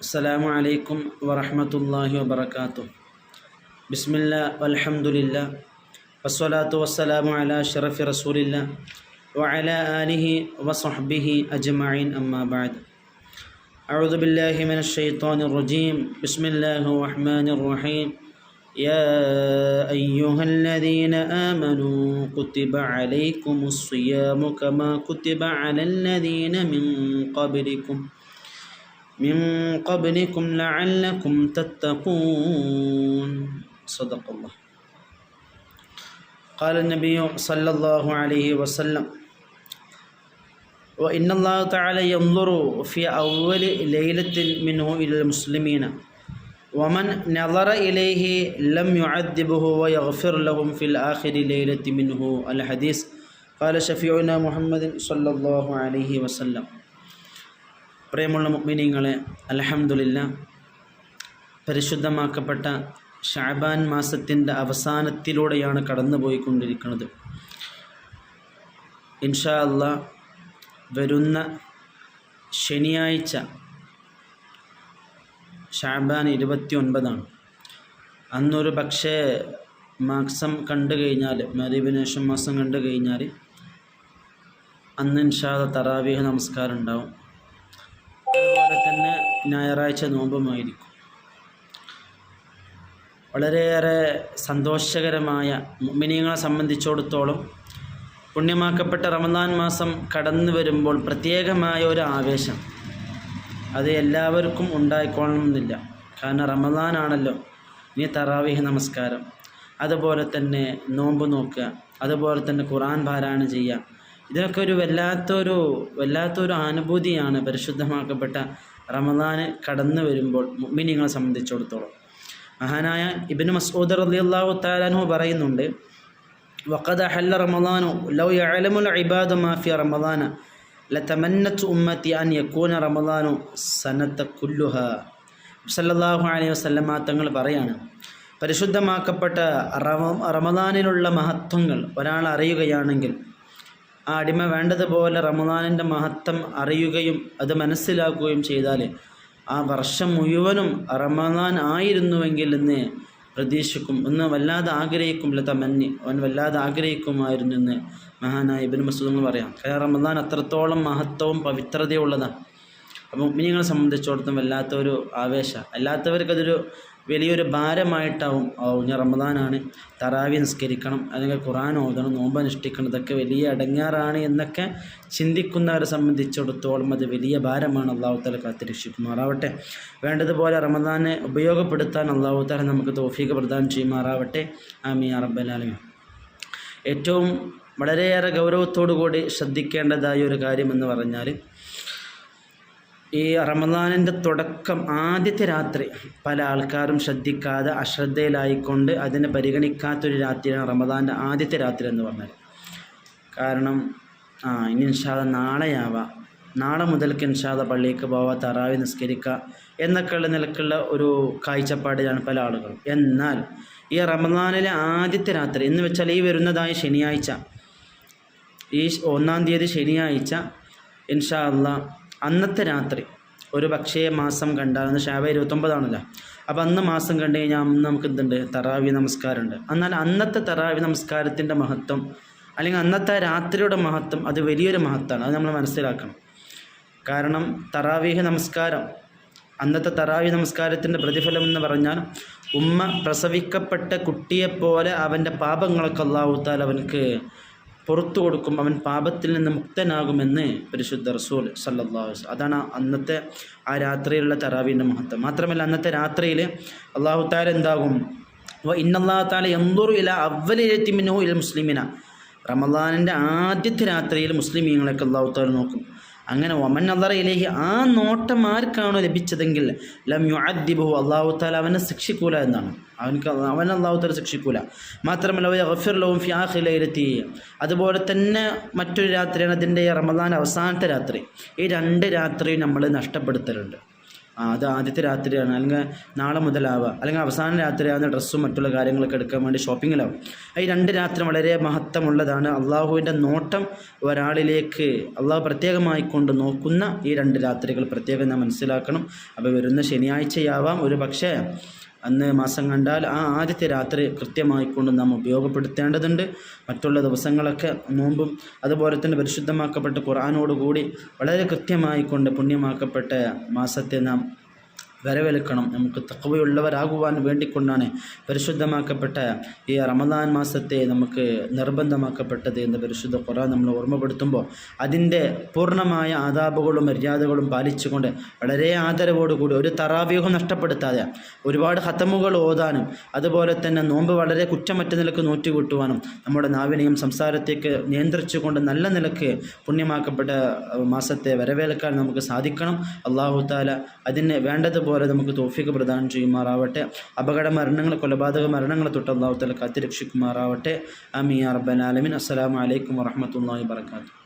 السلام عليكم ورحمة الله وبركاته. بسم الله والحمد لله والصلاة والسلام على أشرف رسول الله وعلى آله وصحبه أجمعين. أما بعد أعوذ بالله من الشيطان الرجيم. بسم الله الرحمن الرحيم. يا أيها الذين آمنوا كتب عليكم الصيام كما كتب على الذين من قبلكم. من قبلكم لعلكم تتقون. صدق الله. قال النبي صلى الله عليه وسلم وإن الله تعالى ينظر في أول ليلة منه إلى المسلمين ومن نظر إليه لم يعذبه ويغفر لهم في الآخر ليلة منه. الحديث قال شفيعنا محمد صلى الله عليه وسلم. പ്രിയമുള്ള മുഗ്മിനീങ്ങളെ അലഹമുല്ല പരിശുദ്ധമാക്കപ്പെട്ട ഷാബാൻ മാസത്തിന്റെ അവസാനത്തിലൂടെയാണ് കടന്നുപോയിക്കൊണ്ടിരിക്കുന്നത്. ഇൻഷാ അല്ല വരുന്ന ശനിയാഴ്ച ഷാബാൻ ഇരുപത്തി ഒൻപതാണ് അന്നൊരു പക്ഷേ മാസം കണ്ടു കഴിഞ്ഞാൽ മരീബിന് മാസം കണ്ടു കഴിഞ്ഞാൽ അന്ന് ഇൻഷാദ തറാവീഹ് നമസ്കാരം ഉണ്ടാവും. ഞായറാഴ്ച നോമ്പുമായിരിക്കും. വളരെയേറെ സന്തോഷകരമായ മിനിയങ്ങളെ സംബന്ധിച്ചിടത്തോളം പുണ്യമാക്കപ്പെട്ട റമദാൻ മാസം കടന്നു വരുമ്പോൾ പ്രത്യേകമായ ഒരു ആവേശം. അത് എല്ലാവർക്കും ഉണ്ടായിക്കൊള്ളണമെന്നില്ല. കാരണം റമദാനാണല്ലോ ഇനി തറാവീഹ് നമസ്കാരം. അതുപോലെ തന്നെ നോമ്പ് നോക്കുക. അതുപോലെ തന്നെ ഖുറാൻ പാരായണം ചെയ്യുക. ഇതൊക്കെ ഒരു വല്ലാത്തൊരു വല്ലാത്തൊരു അനുഭൂതിയാണ് പരിശുദ്ധമാക്കപ്പെട്ട റമദാന് കടന്നു വരുമ്പോൾ മിനിങ്ങളെ സംബന്ധിച്ചിടത്തോളം. മഹാനായ ഇബിന് മസൂദ് റളിയല്ലാഹു താലാനു പറയുന്നുണ്ട് വഖദ ഹല്ല റമദാനു ലൗ യഅലമുൽ ഇബാദു മാ ഫി റമദാന ലതമന്നത്ത് ഉമ്മത്തി അൻ യകൂന റമദാനു സനത്ത കുല്ലുഹ. സല്ലല്ലാഹു അലൈഹി വസല്ലമ തങ്ങൾ പറയാണ് പരിശുദ്ധമാക്കപ്പെട്ട റമ റമദാനിലുള്ള മഹത്വങ്ങൾ ഒരാൾ അറിയുകയാണെങ്കിൽ ആ അടിമ വേണ്ടതുപോലെ റമദാനിന്റെ മഹത്വം അറിയുകയും അത് മനസ്സിലാക്കുകയും ചെയ്താൽ ആ വർഷം മുഴുവനും റമദാൻ ആയിരുന്നുവെങ്കിൽ എന്ന് പ്രതീക്ഷിക്കും. ഒന്ന് വല്ലാതെ ആഗ്രഹിക്കും തമന്നി അവൻ വല്ലാതെ ആഗ്രഹിക്കുമായിരുന്നു എന്ന് മഹാനായ ഇബിൻ മസൂദ് എന്ന് പറയാം. കാരണം റമദാൻ അത്രത്തോളം മഹത്വവും പവിത്രതയുള്ളതാണ്. അപ്പം മുഗ്മിനികളെ സംബന്ധിച്ചിടത്തോളം വല്ലാത്തൊരു ആവേശം അല്ലാത്തവർക്കതൊരു വലിയൊരു ഭാരമായിട്ടാവും ഞാൻ റമദാനാണ് തറാവി നിസ്കരിക്കണം അല്ലെങ്കിൽ ഖുറാൻ ഓതണം നോമ്പ് അനുഷ്ഠിക്കണം ഇതൊക്കെ വലിയ അടങ്ങാറാണ് എന്നൊക്കെ ചിന്തിക്കുന്നവരെ സംബന്ധിച്ചിടത്തോളം അത് വലിയ ഭാരമാണ് അള്ളാഹുത്താല കാത്തിരക്ഷിക്കുമാറാവട്ടെ. വേണ്ടതുപോലെ റമദാനെ ഉപയോഗപ്പെടുത്താൻ അള്ളാഹുത്താല നമുക്ക് തോഫീക്ക് പ്രദാനം ചെയ്യുമാറാവട്ടെ. ആമി അറബലാലമി ഏറ്റവും വളരെയേറെ ഗൗരവത്തോടു കൂടി ശ്രദ്ധിക്കേണ്ടതായ ഒരു കാര്യമെന്ന് പറഞ്ഞാൽ ഈ റമദാനിന്റെ തുടക്കം ആദ്യത്തെ രാത്രി പല ആൾക്കാരും ശ്രദ്ധിക്കാതെ അശ്രദ്ധയിലായിക്കൊണ്ട് അതിനെ പരിഗണിക്കാത്തൊരു രാത്രിയാണ് റമദാന്റെ ആദ്യത്തെ രാത്രി എന്ന് പറഞ്ഞാൽ കാരണം ആ ഇനി ഇൻഷാദ നാളെയാവാം. നാളെ മുതൽക്ക് ഇൻഷാദ പള്ളിക്ക് പോവാ തറാവി നിസ്കരിക്കുക എന്നൊക്കെയുള്ള നിലക്കുള്ള ഒരു കാഴ്ചപ്പാടിലാണ് പല ആളുകളും. എന്നാൽ ഈ റമദാനിലെ ആദ്യത്തെ രാത്രി എന്ന് വെച്ചാൽ ഈ വരുന്നതായ ശനിയാഴ്ച ഈ ഒന്നാം തീയതി ശനിയാഴ്ച ഇൻഷാ അള്ളാ അന്നത്തെ രാത്രി. ഒരു പക്ഷേ മാസം കണ്ടാൽ അന്ന് ഷാബ ഇരുപത്തൊമ്പതാണല്ലോ. അപ്പോൾ അന്ന് മാസം കണ്ടു കഴിഞ്ഞാൽ അന്ന് നമുക്ക് എന്തുണ്ട്? തറാവി നമസ്കാരമുണ്ട്. എന്നാൽ അന്നത്തെ തറാവി നമസ്കാരത്തിന്റെ മഹത്വം അല്ലെങ്കിൽ അന്നത്തെ രാത്രിയുടെ മഹത്വം അത് വലിയൊരു മഹത്വമാണ്. അത് നമ്മൾ മനസ്സിലാക്കണം. കാരണം തറാവീഹ് നമസ്കാരം അന്നത്തെ തറാവി നമസ്കാരത്തിന്റെ പ്രതിഫലം എന്ന് പറഞ്ഞാൽ ഉമ്മ പ്രസവിക്കപ്പെട്ട കുട്ടിയെപ്പോലെ അവന്റെ പാപങ്ങളൊക്കെ അള്ളാഹുത്താൽ അവനക്ക് പുറത്തു കൊടുക്കും അവൻ പാപത്തിൽ നിന്ന് മുക്തനാകുമെന്ന് പരിശുദ്ധ റസൂൽ സല്ലാഹു അതാണ് അന്നത്തെ ആ രാത്രിയിലുള്ള തറാവീന്റെ മഹത്വം. മാത്രമല്ല അന്നത്തെ രാത്രിയിൽ അള്ളാഹു താല എന്താകും? ഇന്നല്ലാഹു താല എന്തൊരു ഇല അവലെത്തിമിനോ ഇൽ മുസ്ലിമിന. റമദാനിന്റെ ആദ്യത്തെ രാത്രിയിൽ മുസ്ലിമീങ്ങളൊക്കെ അള്ളാഹു താല നോക്കും. അങ്ങനെ ഒമൻ അള്ളറയിലേക്ക് ആ നോട്ടം ആർക്കാണോ ലഭിച്ചതെങ്കിൽ ലം യുഅദ്ദിബുഹു അള്ളാഹു താല അവനെ ശിക്ഷിക്കൂല എന്നാണ്. അവനക്ക് അവൻ അള്ളാഹു താല ശിക്ഷിക്കൂല. മാത്രമല്ല ഗഫിർ ലവും ഫിയാഖിലയിലെത്തി അതുപോലെ തന്നെ മറ്റൊരു രാത്രിയാണ് അതിന്റെ റമദാൻ അവസാനത്തെ രാത്രി. ഈ രണ്ട് രാത്രിയും നമ്മൾ നഷ്ടപ്പെടുത്തലുണ്ട്. അത് ആദ്യത്തെ രാത്രിയാണ്. അല്ലെങ്കിൽ നാളെ മുതലാവുക. അല്ലെങ്കിൽ അവസാന രാത്രിയാവുന്ന ഡ്രസ്സും മറ്റുള്ള കാര്യങ്ങളൊക്കെ എടുക്കാൻ വേണ്ടി ഷോപ്പിങ്ങിലാവും ഈ രണ്ട് രാത്രി വളരെ മഹത്വമുള്ളതാണ്. അള്ളാഹുവിന്റെ നോട്ടം ഒരാളിലേക്ക് അള്ളാഹു പ്രത്യേകമായി കൊണ്ട് നോക്കുന്ന ഈ രണ്ട് രാത്രികൾ പ്രത്യേകം നാം മനസ്സിലാക്കണം. അപ്പോൾ വരുന്ന ശനിയാഴ്ചയാവാം. ഒരു പക്ഷേ അന്ന് മാസം കണ്ടാൽ ആ ആദ്യത്തെ രാത്രി കൃത്യമായി കൊണ്ട് നാം ഉപയോഗപ്പെടുത്തേണ്ടതുണ്ട്. മറ്റുള്ള ദിവസങ്ങളൊക്കെ നോമ്പും അതുപോലെ തന്നെ പരിശുദ്ധമാക്കപ്പെട്ട ഖുർആാനോടുകൂടി വളരെ കൃത്യമായി കൊണ്ട് പുണ്യമാക്കപ്പെട്ട മാസത്തെ നാം വരവേൽക്കണം. നമുക്ക് തക്കവയുള്ളവരാകുവാൻ വേണ്ടിക്കൊണ്ടാണ് പരിശുദ്ധമാക്കപ്പെട്ട ഈ റമദാൻ മാസത്തെ നമുക്ക് നിർബന്ധമാക്കപ്പെട്ടത് എന്ന് പരിശുദ്ധ ഖുർആൻ നമ്മൾ ഓർമ്മപ്പെടുത്തുമ്പോൾ അതിന്റെ പൂർണമായ ആദാബുകളും മര്യാദകളും പാലിച്ചുകൊണ്ട് വളരെ ആദരവോടുകൂടി ഒരു തറാവ്യൂഹം നഷ്ടപ്പെടുത്താതെ ഒരുപാട് ഹത്തമുകൾ ഓതാനും അതുപോലെ തന്നെ നോമ്പ് വളരെ കുറ്റമറ്റ നിലയ്ക്ക് നോറ്റുകൂട്ടുവാനും നമ്മുടെ നാവിനെയും സംസാരത്തേക്ക് നിയന്ത്രിച്ചുകൊണ്ട് നല്ല നിലയ്ക്ക് പുണ്യമാക്കപ്പെട്ട മാസത്തെ വരവേൽക്കാൻ നമുക്ക് സാധിക്കണം. അള്ളാഹു താല അതിന് വേണ്ടതുപോലെ നമുക്ക് തോഫിക്ക് പ്രദാനം ചെയ്യുമാറാവട്ടെ. അപകട മരണങ്ങൾ കൊലപാതക മരണങ്ങൾ തൊട്ട് അള്ളാഹു താല കാത്തിരക്ഷിക്കുമാറാവട്ടെ. അമീ അറബൻ ആലമിൻ. അസ്സലാമു അലൈക്കും വറഹമത്തല്ലാഹി വർക്കാത്തു